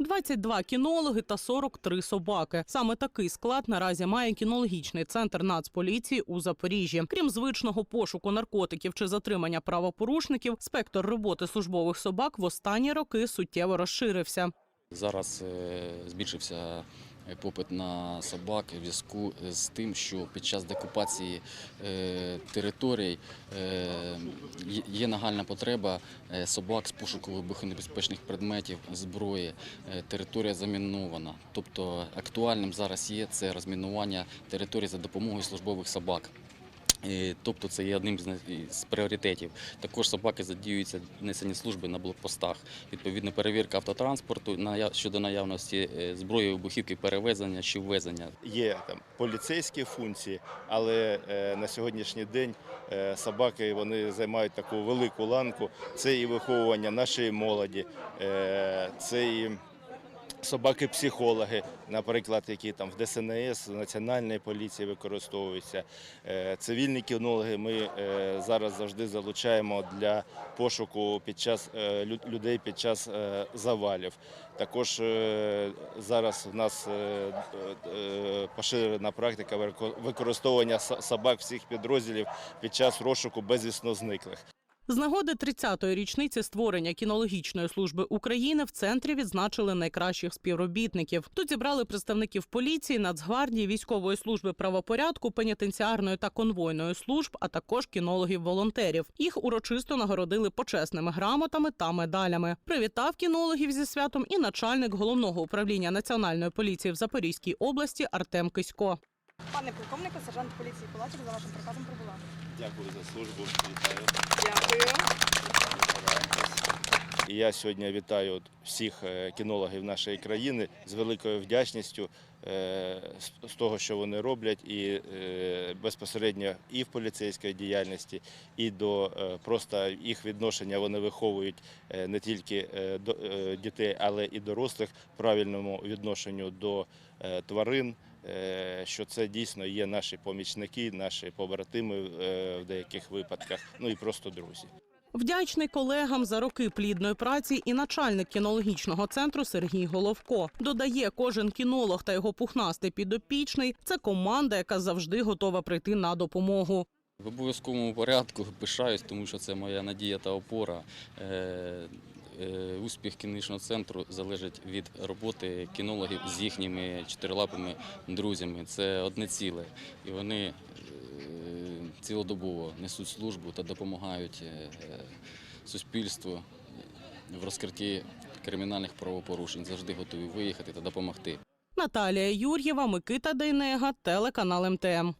22 кінологи та 43 собаки. Саме такий склад наразі має кінологічний центр Нацполіції у Запоріжжі. Крім звичного пошуку наркотиків чи затримання правопорушників, спектр роботи службових собак в останні роки суттєво розширився. Зараз е, збільшився попит на собак в зв'язку з тим, що під час декупації е, територій е, є- нагальна потреба е, собак з пошуку вибухонебезпечних предметів, зброї. Е, Територія замінована. Тобто актуальним зараз є це розмінування території за допомогою службових собак. Е, Тобто це є одним з пріоритетів. Також собаки задіюються в служби на блокпостах. Відповідно, перевірка автотранспорту щодо наявності е, зброї, вибухівки, перевезення чи ввезення. Є там поліцейські функції, але е, на сьогоднішній день собаки вони займають таку велику ланку. Це і виховування нашої молоді, це і собаки-психологи, наприклад, які там в ДСНС, в Національній поліції використовуються. Е, Цивільні кінологи ми е, зараз завжди залучаємо для пошуку під час е, людей під час завалів. Також зараз в нас поширена практика використовування собак всіх підрозділів під час розшуку безвісно зниклих. З нагоди 30-ї річниці створення кінологічної служби України в центрі відзначили найкращих співробітників. Тут зібрали представників поліції, Нацгвардії, військової служби правопорядку, пенітенціарної та конвойної служб, а також кінологів-волонтерів. Їх урочисто нагородили почесними грамотами та медалями. Привітав кінологів зі святом і начальник головного управління національної поліції в Запорізькій області Артем Кисько. Пане полковнику, сержант поліції Кулачик за вашим приказом прибула. Дякую за службу. Вітаю. Дякую. І я сьогодні вітаю всіх е, кінологів нашої країни з великою вдячністю е, з- того, що вони роблять, і е, безпосередньо і в поліцейській діяльності, і до просто їх відношення вони виховують не тільки до- дітей, але і дорослих правильному відношенню до тварин. Е, Що це дійсно є наші помічники, наші побратими е, в деяких випадках, ну і просто друзі. Вдячний колегам за роки плідної праці і начальник кінологічного центру Сергій Головко. Додає, кожен кінолог та його пухнастий підопічний це команда, яка завжди готова прийти на допомогу. В обов'язковому порядку пишаюсь, тому що це моя надія та опора. Е, Успіх кінологічного центру залежить від роботи кінологів з їхніми чотирилапими друзями. Це одне ціле. І вони е, цілодобово несуть службу та допомагають е, суспільству в розкритті кримінальних правопорушень. Завжди готові виїхати та допомогти. Наталія Юр'єва, Микита Дейнега, телеканал МТМ.